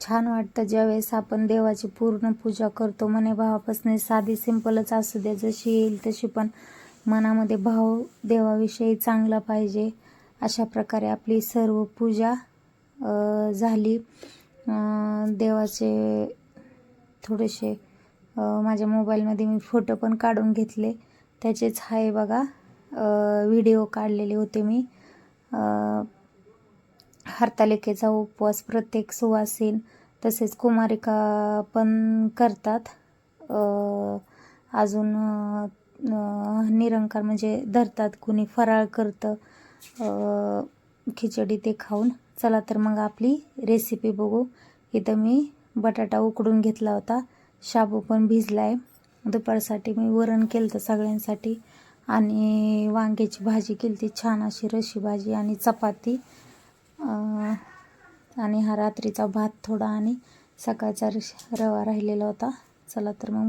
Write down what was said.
छान वाटतं ज्यावेळेस आपण देवाची पूर्ण पूजा करतो. मने भावापासून साधी सिंपलच असू द्या जशी येईल तशी पण मनामध्ये भाव देवाविषयी चांगला पाहिजे. अशा प्रकारे आपली सर्व पूजा झाली. देवाचे थोडेसे माझ्या मोबाईलमध्ये मी फोटो पण काढून घेतले. त्याचेच आहे बघा व्हिडिओ काढलेले होते मी. हरतालिकेचा उपवास प्रत्येक सुवासीन तसेच कुमारिका पण करतात. अजून निरंकार म्हणजे धरतात कुणी फराळ करतं खिचडी ते खाऊन. चला तर मग आपली रेसिपी बघू. इथं मी बटाटा उकडून घेतला होता. शाबू पण भिजला आहे दुपारसाठी मी वरण केलं होतं सगळ्यांसाठी. आणि वांग्याची भाजी केली ती छान अशी रशी भाजी आणि चपाती. आणि हा रात्रीचा भात थोडा आणि सकाळचा रश- रवा राहिलेला होता. चला तर मग